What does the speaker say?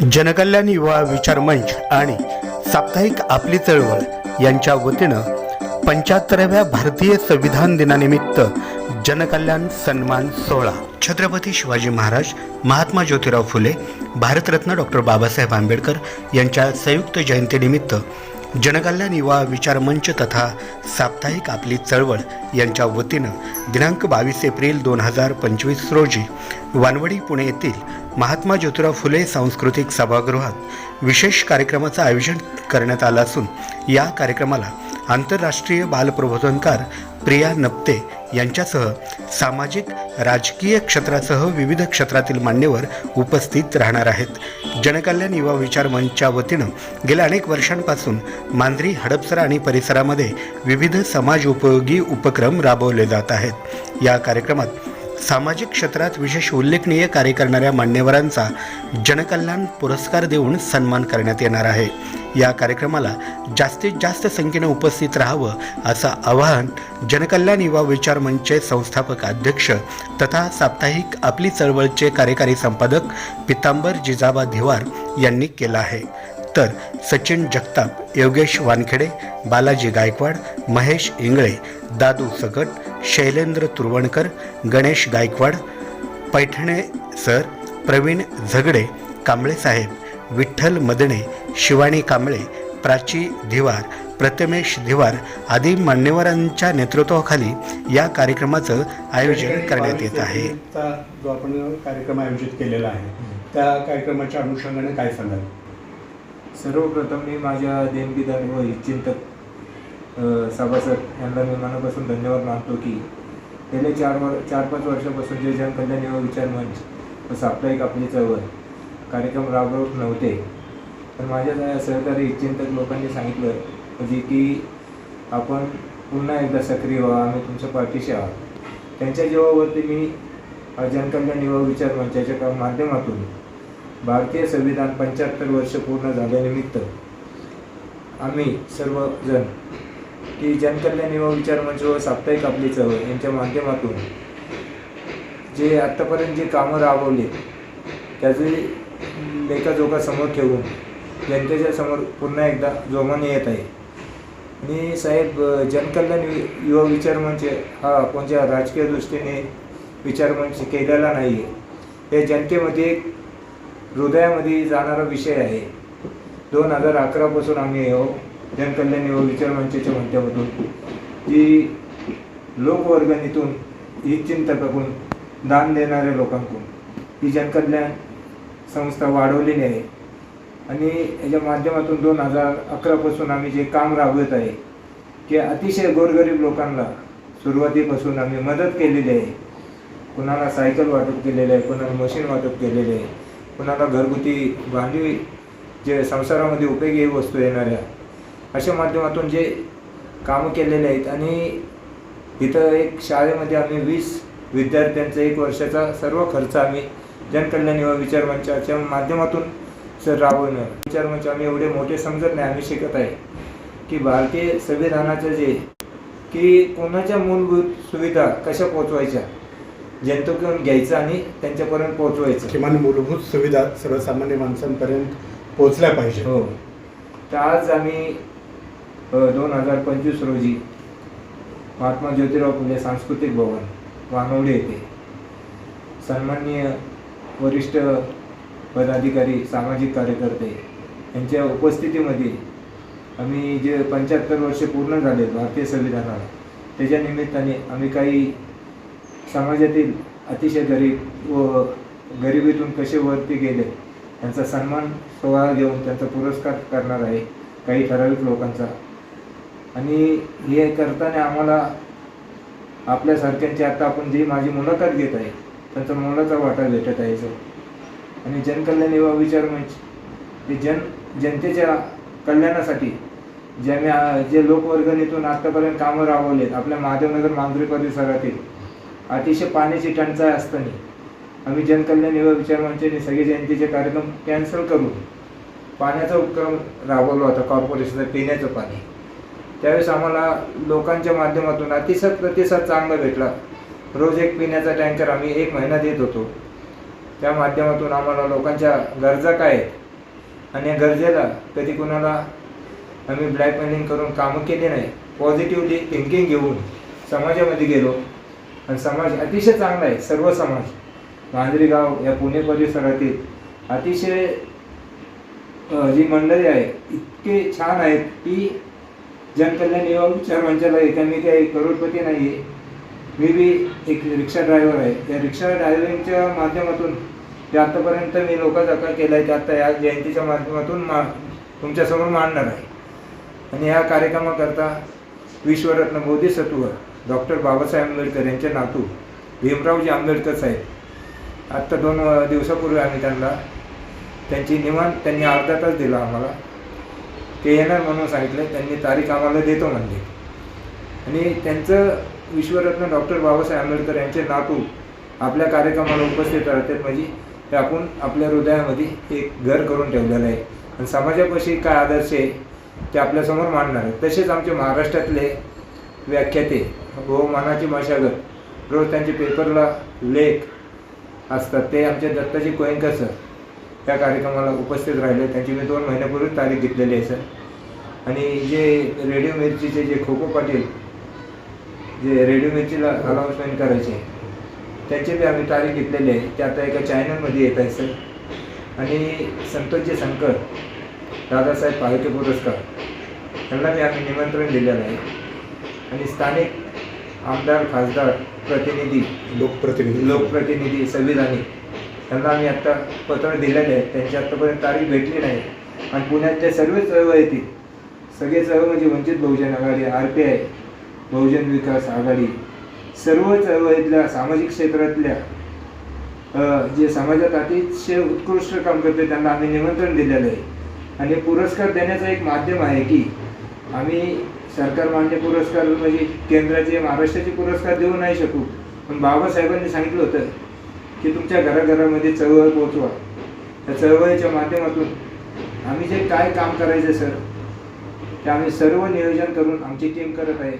जनकल्याण युवा विचार मंच आणि साप्ताहिक आपली चळवळ यांच्या वतीनं पंच्याहत्तराव्या भारतीय संविधान दिनानिमित्त जनकल्याण सन्मान सोहळा. छत्रपती शिवाजी महाराज महात्मा ज्योतिराव फुले भारतरत्न डॉक्टर बाबासाहेब आंबेडकर यांच्या संयुक्त जयंतीनिमित्त जनकल्याण युवा विचार मंच तथा साप्ताहिक आपली चळवळ यांच्या वतीनं दिनांक बावीस एप्रिल दोन हजार पंचवीस रोजी वानवडी पुणे येथील महात्मा ज्योतिराव फुले सांस्कृतिक सभागृहात विशेष कार्यक्रमाचं आयोजन करण्यात आलं असून या कार्यक्रमाला आंतरराष्ट्रीय बालप्रबोधनकार प्रिया नप्ते यांच्यासह सामाजिक राजकीय क्षेत्रासह विविध क्षेत्रातील मान्यवर उपस्थित राहणार आहेत. जनकल्याण युवा विचार मंचच्या वतीनं गेल्या अनेक वर्षांपासून मांजरी हडपसर आणि परिसरामध्ये विविध समाज उपयोगी उपक्रम राबवले जात आहेत. या कार्यक्रमात सामाजिक क्षेत्रात विशेष उल्लेखनीय कार्य करणाऱ्या मान्यवरांचा जनकल्याण पुरस्कार देऊन सन्मान करण्यात येणार आहे. या कार्यक्रमाला जास्तीत जास्त संख्येने उपस्थित राहावं असं आवाहन जनकल्याण युवा विचार मंचचे संस्थापक अध्यक्ष तथा साप्ताहिक आपली चळवळचे कार्यकारी संपादक पितांबर जिजाबा धिवार यांनी केलं आहे. तर सचिन जगताप योगेश वानखेडे बालाजी गायकवाड महेश इंगळे दादू सकट शैलेंद्र तुरवणकर गणेश गायकवाड पैठणे सर प्रवीण झगडे कांबळे साहेब विठ्ठल मदणे शिवानी कांबळे प्राची धिवार प्रथमेश धिवार आदी मान्यवरांच्या नेतृत्वाखाली या कार्यक्रमाचं आयोजन करण्यात येत आहे. जो आपण कार्यक्रम आयोजित केलेला आहे त्या कार्यक्रमाच्या अनुषंगाने काय सांगाल? सर्वप्रथम मी माझ्या देणगीदार व चिंतक सभासद यांना मी मनापासून धन्यवाद मानतो की गेल्या चार वर चार पाच वर्षापासून जे जनकल्याण युवा विचार मंच व साप्ताहिक आपली चळवळ. कार्यक्रम राबवत नव्हते. पण माझ्या सहकारी चिंतक लोकांनी सांगितलं म्हणजे की आपण पुन्हा एकदा सक्रिय व्हा आम्ही तुमच्या पाठीशी आहात. त्यांच्या जीवावरती मी जनकल्याण युवा विचार मंचाच्या माध्यमातून भारतीय संविधान पंच्याहत्तर वर्ष पूर्ण झाल्यानिमित्त आम्ही सर्वजण की जनकल्याण युवा विचार मंच व साप्ताहिक आपली चळवळ यांच्या माध्यमातून जे आत्तापर्यंत जे कामं राबवली त्याचे लेखाजोखा समोर ठेवून जनतेच्या समोर पुन्हा एकदा जोमाने येत आहे. आणि साहेब जनकल्याण युवा विचार मंच हा कोणत्या राजकीय दृष्टीने विचार मंच केलेला नाही आहे हे जनतेमध्ये एक हृदयामध्ये जाणारा विषय आहे. दोन हजार अकरापासून आम्ही हो जनकल्याण व विचार मंचाच्या माध्यमातून जी लोकवर्गणीतून बघून दान देणाऱ्या लोकांकडून ही जनकल्याण संस्था वाढवलेली आहे. आणि याच्या माध्यमातून दोन हजार अकरापासून आम्ही जे काम राबवत आहे की अतिशय गोरगरीब लोकांना सुरुवातीपासून आम्ही मदत केलेली आहे. कुणाला सायकल वाटप केलेलं आहे कुणाला मशीन वाटप केलेले आहे कुणाला घरगुती भांडी जे संसारामध्ये उपयोगी वस्तू येणाऱ्या अशा माध्यमातून जे कामं केलेले आहेत आणि इथं एक शाळेमध्ये आम्ही वीस विद्यार्थ्यांचा एक वर्षाचा सर्व खर्च आम्ही जनकल्याण युवा विचार मंचाच्या माध्यमातून सर राबवणं विचार मंच आम्ही एवढे मोठे समजत नाही आम्ही शिकत आहे. की भारतीय संविधानाचं जे की कोणाच्या मूलभूत सुविधा कशा पोचवायच्या जनतेकडून घ्यायचं आणि त्यांच्यापर्यंत पोचवायचं किमान मूलभूत सुविधा सर्वसामान्य माणसांपर्यंत पोहोचल्या पाहिजे हो. तर आज आम्ही दोन हजार पंचवीस रोजी महात्मा ज्योतिराव फुले सांस्कृतिक भवन वानवडे येथे. सन्माननीय वरिष्ठ पदाधिकारी सामाजिक कार्यकर्ते यांच्या उपस्थितीमध्ये आम्ही जे पंच्याहत्तर वर्षे पूर्ण झाले भारतीय संविधानाला त्याच्या निमित्ताने आम्ही काही समाजातील अतिशय गरीब व गरिबीतून कसे वरती गेले त्यांचा सन्मान सोहळा घेऊन त्यांचा पुरस्कार करणार आहे काही ठराविक लोकांचा. आणि हे करताना आम्हाला आपल्यासारख्यांची आता आपण जी माझी मुलाखत घेत आहे त्यांचा मोलाचा वाटा भेटत आहे सर. आणि जनकल्याण युवा विचार म्हणजे मंच हे जन जनतेच्या कल्याणासाठी ज्याने आ- जे लोकवर्गणीतून आतापर्यंत कामं राबवलेत आपल्या महादेवनगर मांजरी परिसरातील अतिशय पाण्याची टंचाई असताना आम्ही जनकल्याण युवा विचार म्हणजे मंचाने सगळे जयंतीचे कार्यक्रम कॅन्सल करून पाण्याचा उपक्रम राबवला होता कॉर्पोरेशनचं पिण्याचं पाणी. त्यावेळेस आम्हाला लोकांच्या माध्यमातून अतिशय प्रतिसाद चांगला भेटला. रोज एक पिण्याचा टँकर आम्ही एक महिना देत होतो. त्या माध्यमातून आम्हाला लोकांच्या गरजा काय आहेत? आणि या गरजेला कधी कुणाला आम्ही ब्लॅकमेलिंग करून कामं केली नाही पॉझिटिव्हली थिंकिंग घेऊन समाजामध्ये गेलो. आणि समाज अतिशय चांगला आहे सर्व समाज. मांजरी गाव या पुणे परिसरातील अतिशय जी मंडळी आहे इतके छान आहेत की जनकल्याण एवं विचार मंचाला आहे त्यांनी काही करोडपती नाही आहे मी बी एक रिक्षा ड्रायव्हर आहे. त्या रिक्षा ड्रायव्हिंगच्या माध्यमातून जे आत्तापर्यंत मी लोकांचा केला आहे ते आत्ता या जयंतीच्या माध्यमातून मा तुमच्यासमोर मांडणार आहे. आणि ह्या कार्यक्रमाकरता विश्वरत्न बोधिसत्व डॉक्टर बाबासाहेब आंबेडकर यांचे नातू भीमरावजी आंबेडकर साहेब. आत्ता दोन दिवसापूर्वी आम्ही त्यांना त्यांची निवांत त्यांनी अर्धा तास दिला आम्हाला. ते येणार म्हणून सांगितलं त्यांनी तारीख आम्हाला देतो म्हणले. आणि त्यांचं विश्वरत्न डॉक्टर बाबासाहेब आंबेडकर यांचे नातू आपल्या कार्यक्रमाला उपस्थित राहतात. म्हणजे हे आपण आपल्या हृदयामध्ये एक घर करून ठेवलेलं आहे. आणि समाजापाशी काय आदर्श आहे ते आपल्यासमोर मांडणार आहे तसेच आमचे महाराष्ट्रातले व्याख्याते व मनाची मशागत रोज त्यांचे पेपरला लेख असतात. ते आमचे दत्ताजी कोयंकर सर त्या कार्यक्रमाला उपस्थित राहिले. त्यांची मी दोन महिन्यापूर्वी तारीख घेतलेली आहे सर. आणि जे रेडिओ मिरचीचे जे खो खो पाटील जे रेडिओ मिरचीला अनाऊन्समेंट करायचे त्यांची बी आम्ही तारीख घेतलेली आहे. ते आता एका चॅनलमध्ये येत आहे सर. आणि संतोषजी शंकर दादासाहेब फाळके पुरस्कार त्यांना बी आम्ही निमंत्रण दिलेलं आहे. आणि स्थानिक आमदार खासदार प्रतिनिधी लोकप्रतिनिधी. लोकप्रतिनिधी संविधानिक त्यांना आम्ही आत्ता पत्र दिलेले आहे त्यांची आत्तापर्यंत तारीख भेटली नाही. आणि पुण्यातले सर्व चळवळ येतील सगळे चळवळ म्हणजे Vanchit Bahujan Aghadi R P I Bahujan Vikas Aghadi. सर्व चळवळीतल्या सामाजिक क्षेत्रातल्या जे समाजात अतिशय उत्कृष्ट काम करते त्यांना आम्ही निमंत्रण दिलेलं आहे. आणि पुरस्कार देण्याचं एक माध्यम आहे की आम्ही सरकार मान्य पुरस्कार म्हणजे केंद्राचे महाराष्ट्राचे पुरस्कार देऊ नाही शकू. पण बाबासाहेबांनी सांगितलं होतं की तुमच्या घराघरामध्ये चळवळ पोहोचवा. त्या चळवळीच्या माध्यमातून आम्ही जे काय काम करायचं सर ते आम्ही सर्व नियोजन करून आमची टीम करत आहे.